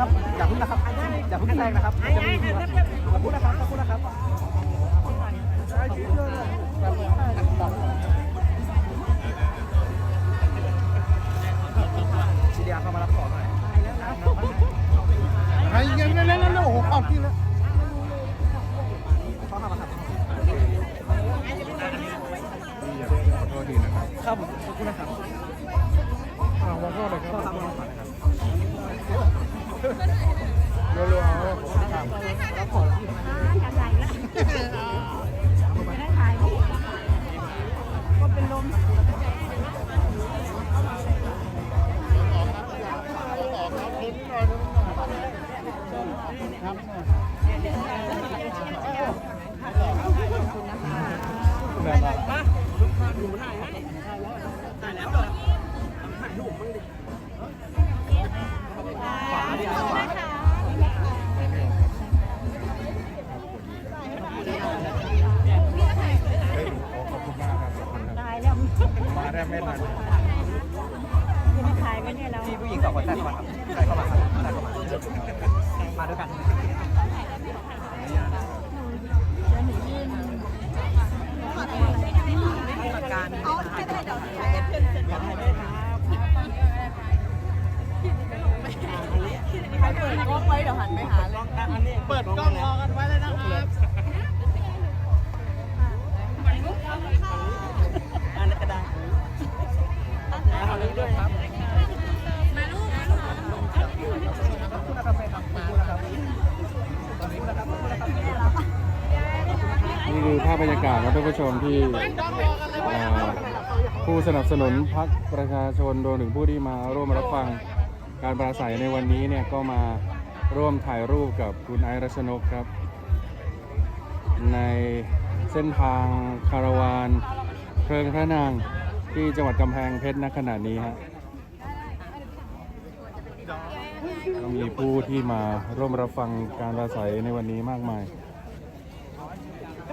อย่าพึ่งนะครับอย่าพึ่งแรงนะครับอย่าพึ่งนะครับอย่าพึ่งนะครับอย่าพึ่งนะครับ ก็ องคนได้เข้ามาครับได้เข้ามาครับได้เข้ามามาด้วยกันจะหนูยืนประการเอาไม่ได้เดี๋ยวถ่ายให้เพื่อนเสร็จถ่ายได้ครับใครเปิดกล้องไว้เดี๋ยวหันไปหาเลยเปิดกล้องรอกันไว้เลยนะครับ บรรยากาศครับท่านผู้ชมที่ผู้สนับสนุนพรรคประชาชนรวมถึงผู้ที่มาร่วมรับฟังการปราศัยในวันนี้เนี่ยก็มาร่วมถ่ายรูปกับคุณไอรัชนกครับ ในเส้นทางคาราวานเพลิงพระนางที่จังหวัดกำแพงเพชรณขณะนี้ฮะก็มีผู้ที่มาร่วมรับฟังการปราศัยในวันนี้มากมาย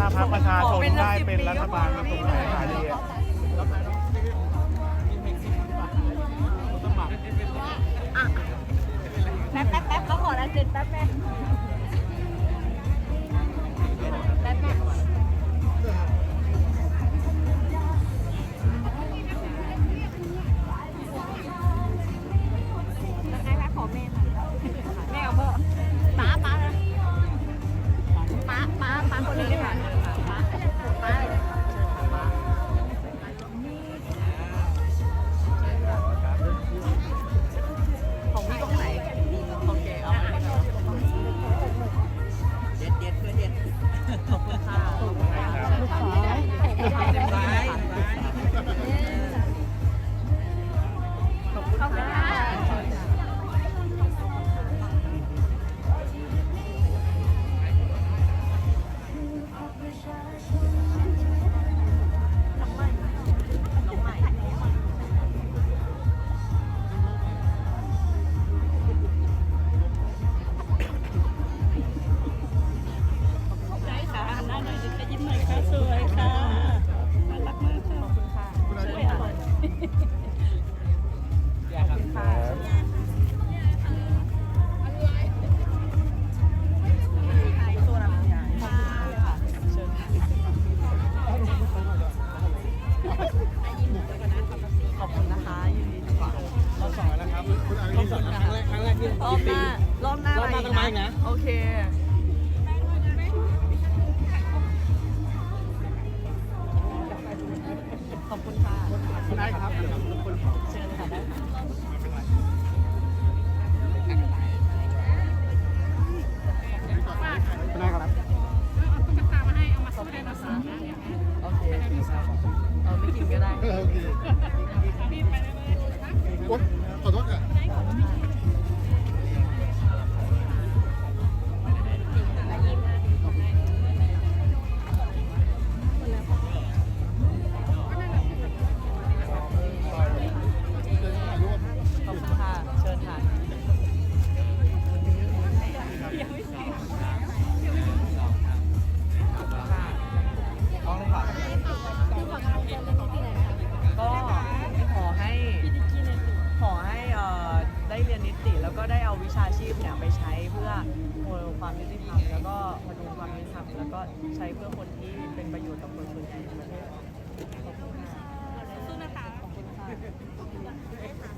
ถ้าพรรคประชาชนได้เป็นรัฐบาลก็คงได้ขายดีอะแป๊บแป๊บแป๊บเขาขอลายเซ็นแป๊บแม่แป๊บแม่แล้วไงคะขอแม่ค่ะแม่เอาพ่อป้าป้านะป้าป้าป้าคนนี้ค่ะ แล้วครับรอบสองครั้งแรกครั้งแรกที่รอบหน้ารอบหน้ารอบหน้าต้องมาอีกนะ โอเค ขอบคุณค่ะได้ครับเชิญค่ะได้ค่ะ ป็นประโยชน์ต่อคนส่วนใหญ่ในประเทศขอบคุณค่ะสู้นะคะขอบคุณค่ะ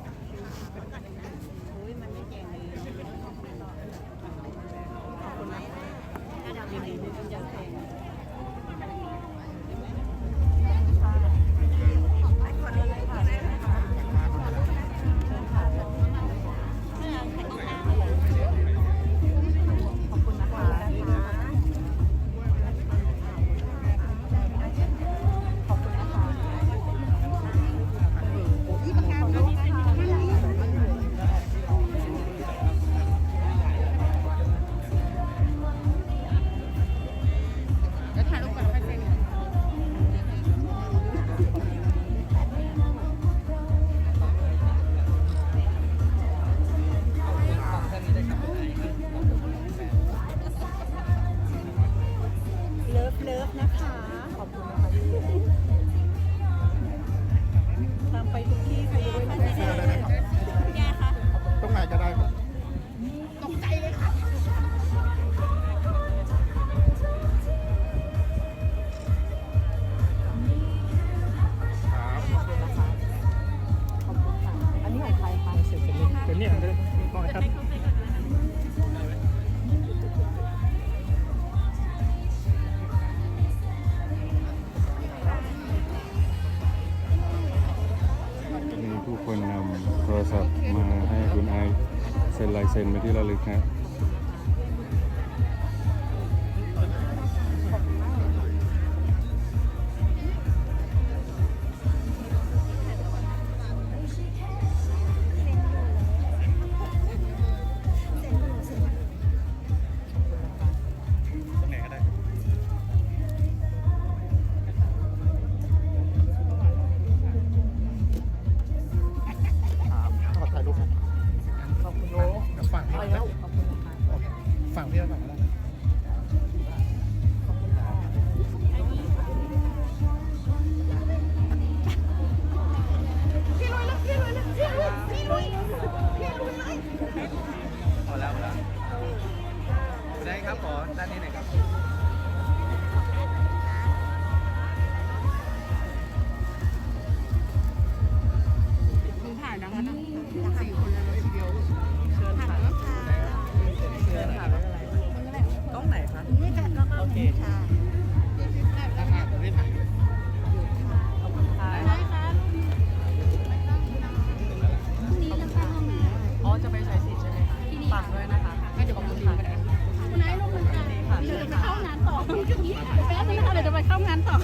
เซ็นไปที่ระลึกนะ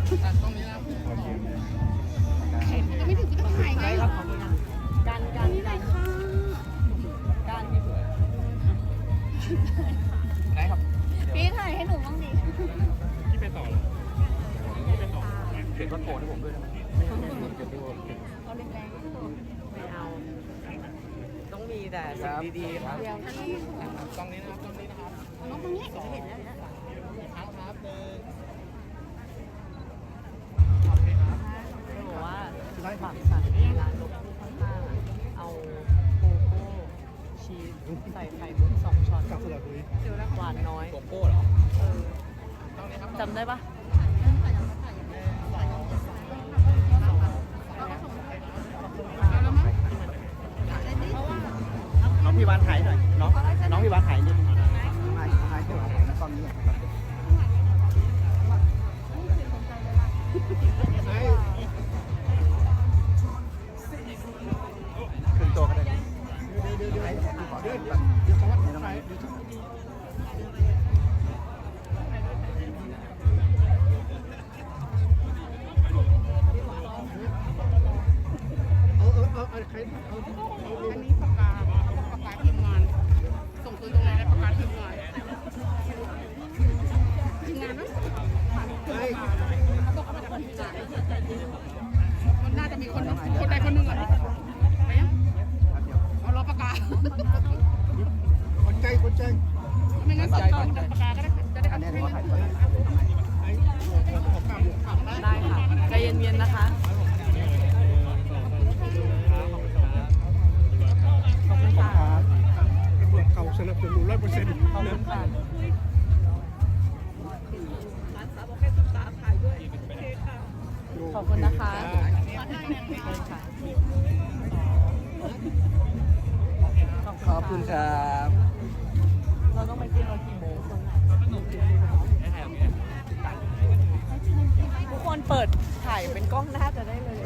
ไม่ถึงจะต้องถ่ายไงได้ครับขอบคุณค่ะการการนี่เลยค่ะการที่ได้ครับพี่ถ่ายให้หนูบ้างดิที่ไปต่อเลยที่ไปต่อเขียนว่าโทรให้ผมด้วยได้ไหมเอาแรงไม่เอาต้องมีแต่สิ่งดีๆค่ะๆเดี๋ยวที่ตรงนี้นะครับตรงนี้นะครับน้องตรงนี้จะเห็นแล้วนะครับครับหนึ่ง บอกว่าฝากสั่งร้านรถคู่ข้างๆเอาโกโก้ชีสใส่ไข่มุกสองช้อนกับสระบุรีหวานน้อยโกโก้เหรอเออจำได้ปะน้องพี่วานถ่ายหน่อยน้องน้องพี่วานถ่ายนิดนึง คุณครับเราต้องไปกินเรากี่โมงทุกคนเปิดถ่ายเป็นกล้องหน้าจะได้เลย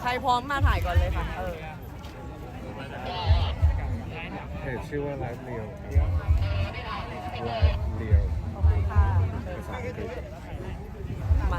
ใครพร้อมมาถ่ายก่อนเลยค่ะ เออเพจชื่อว่าไลฟ์เรียวไลฟ์เรียวขอบคุณค่ะเชิญภาษาค่ะอังกฤษมา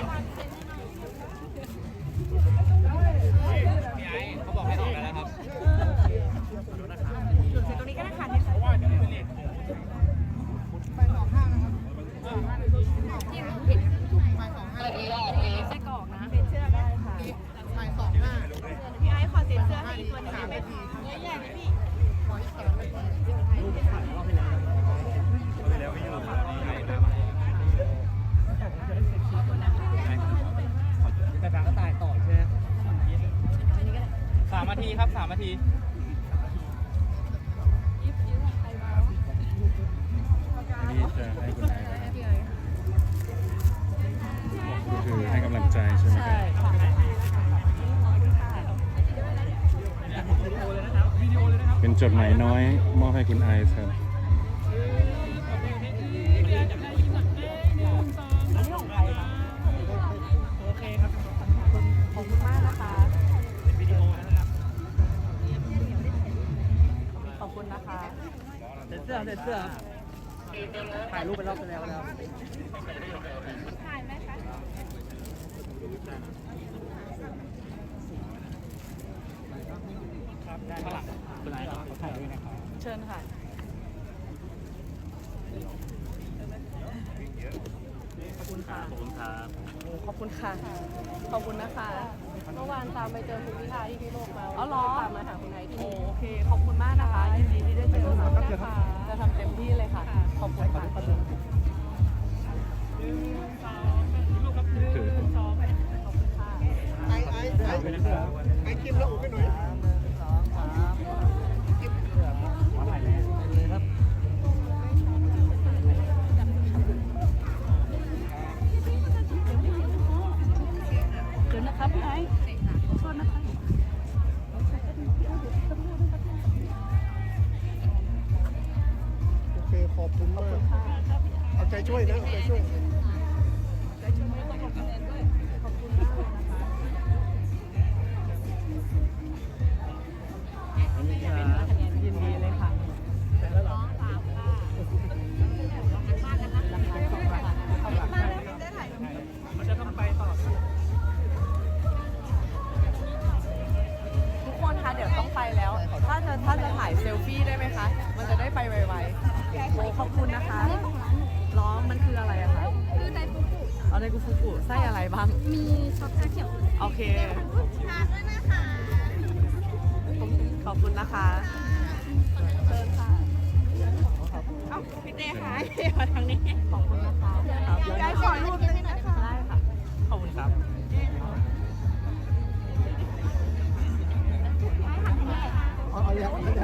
นาทีครับสามนาทีอันนี้จะให้คุณนายนะครับก็คือให้กำลังใจใช่ไหมคใช่รับค่ะเป็นจดหมายน้อยมอบให้คุณไอซ์ครับ นะคะเสร็จเสื้อเสร็จเสื้อถ่ายรูปไปรอบไปแล้วแล้วถ่ายไหมคะเชิญค่ะขอบคุณค่ะขอบคุณค่ะขอบคุณค่ะ ขอบคุณนะคะ เมื่อวานตามไปเจอคุณพิธาที่พิโลกมาอ๋อเหรอ ตามมาหาคุณไอที่โอนี่เค ขอบคุณมากนะคะ ยินดีที่ได้เจอค่ะจะทำเต็มที่เลยค่ะ ขอบคุณค่ะ นะคะเชิญค่ะเอ้าพี่เต้หายมาทางนี้ขอบคุณนะคะครับพี่ไอขอรูปหนึงนะคะได้ค่ะขอบคุณครับเอาเอาอย่างเ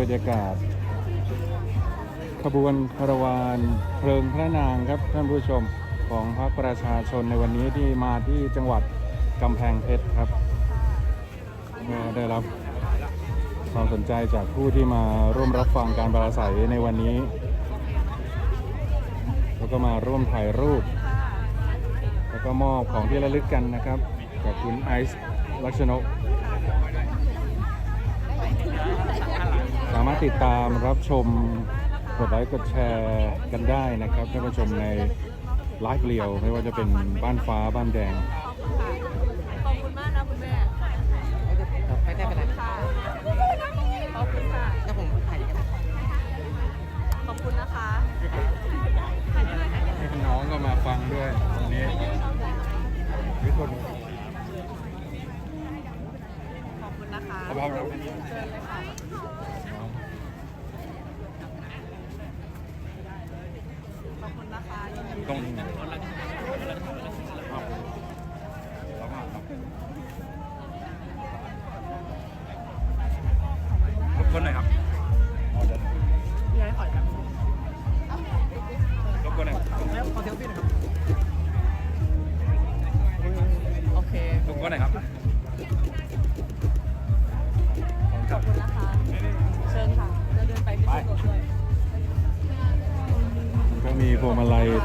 บรรยากาศ ขบวนคารวานเพลิงพระนางครับท่านผู้ชมของพรรคประชาชนในวันนี้ที่มาที่จังหวัดกำแพงเพชรครับได้รับความสนใจจากผู้ที่มาร่วมรับฟังการปราศัยในวันนี้ แล้วก็มาร่วมถ่ายรูป แล้วก็มอบของที่ระลึกกันนะครับกับคุณไอซ์ลักษณกามารถติดตามรับชมกดไลค์กดแชร์กันได้นะครับท่านผู้ชมในไลฟ์เรียวไม่ว่าจะเป็นบ้านฟ้าบ้านแดงขอบคุณมากนะคุณแม่ไม่ได้เป็นไรค่ะขอบคุณค่ะถ้าผมถ่ายกันขอบคุณนะคะน้องก็มาฟังด้วยวันนี้วิทนขอบคุณนะคะขอบคุณครับ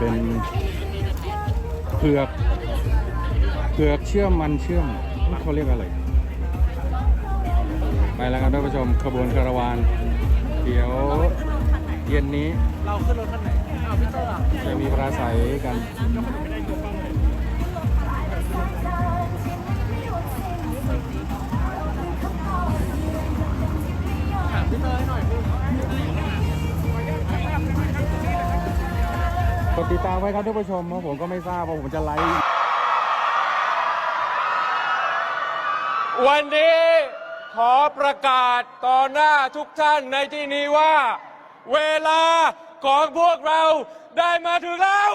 เป็นเผือกเผือกเชื่อมมันเชื่อมเขาเรียกอะไร ไปแล้วครับท่านผู้ชมขบวนคาราวาน เดี๋ยวเย็นนี้ เราขึ้นรถคันไหนเอาพี่เตอร์อะจะมีปราศัยกัน ไว้ครับท่านผู้ชมเพราะผมก็ไม่ทราบว่าผมจะไลฟ์วันนี้ขอประกาศต่อหน้าทุกท่านในที่นี้ว่า เวลาของพวกเราได้มาถึงแล้ว